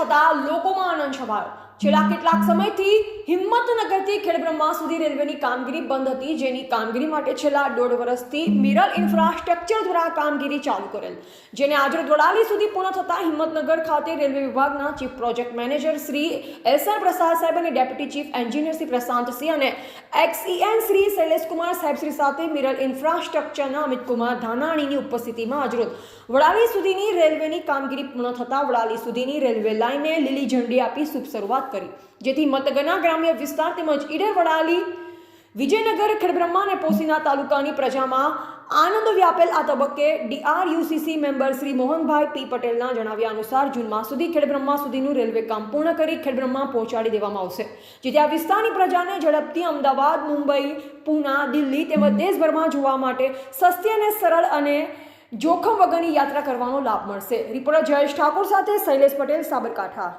થતાં લોકોમાં આનંદ છવાયો. છેલ્લા કેટલાક સમયથી હિંમત હિંમતનગરથી ખેડબ્રહ્મા સુધી રેલવેની કામગીરી બંધ હતી, જેની કામગીરી માટે છેલ્લા દોઢ વર્ષથી મિરલ ઇન્ફ્રાસ્ટ્રક્ચર દ્વારા કામગીરી ચાલુ કરેલ. જેને આજે વડાલી સુધી પૂર્ણ થતાં હિંમતનગર ખાતે રેલવે વિભાગના chief project manager Shri S R Prasad સાહેબ અને deputy chief engineer Shri Prashantsinh અને એક્સઈએન શ્રી શૈલેષકુમાર સાહેબ શ્રી સાથે મિરલ ઇન્ફ્રાસ્ટ્રક્ચરના અમિતકુમાર ધાનાણીની ઉપસ્થિતિમાં આજરોજ વડાલી સુધીની રેલવેની કામગીરી પૂર્ણ થતાં વડાલી સુધીની રેલવે લાઈને લીલી ઝંડી આપી શુભ શરૂઆત કરી. જેથી મતગના ગ્રામ્ય વિસ્તાર તેમજ ઈડર વડાલી વિજયનગર, ખેડબ્રહ્મા અને પોસીના તાલુકાની પ્રજામાં આનંદ વ્યાપેલ આ તબક્કે DRUCC member Shri Mohanbhai P પટેલના જણાવ્યા અનુસાર જૂન માસ સુધી ખેડબ્રહ્મા સુધીનું રેલવે કામ પૂર્ણ કરી ખેડબ્રહ્મા પહોંચાડી દેવામાં આવશે. જેથી આ વિસ્તારની પ્રજાને ઝડપથી અમદાવાદ, મુંબઈ, પૂના, દિલ્હી તેમજ દેશભરમાં જોવા માટે સસ્તી અને સરળ અને જોખમ વગરની યાત્રા કરવાનો લાભ મળશે. રિપોર્ટર જયેશ ઠાકોર સાથે શૈલેષ પટેલ, સાબરકાંઠા.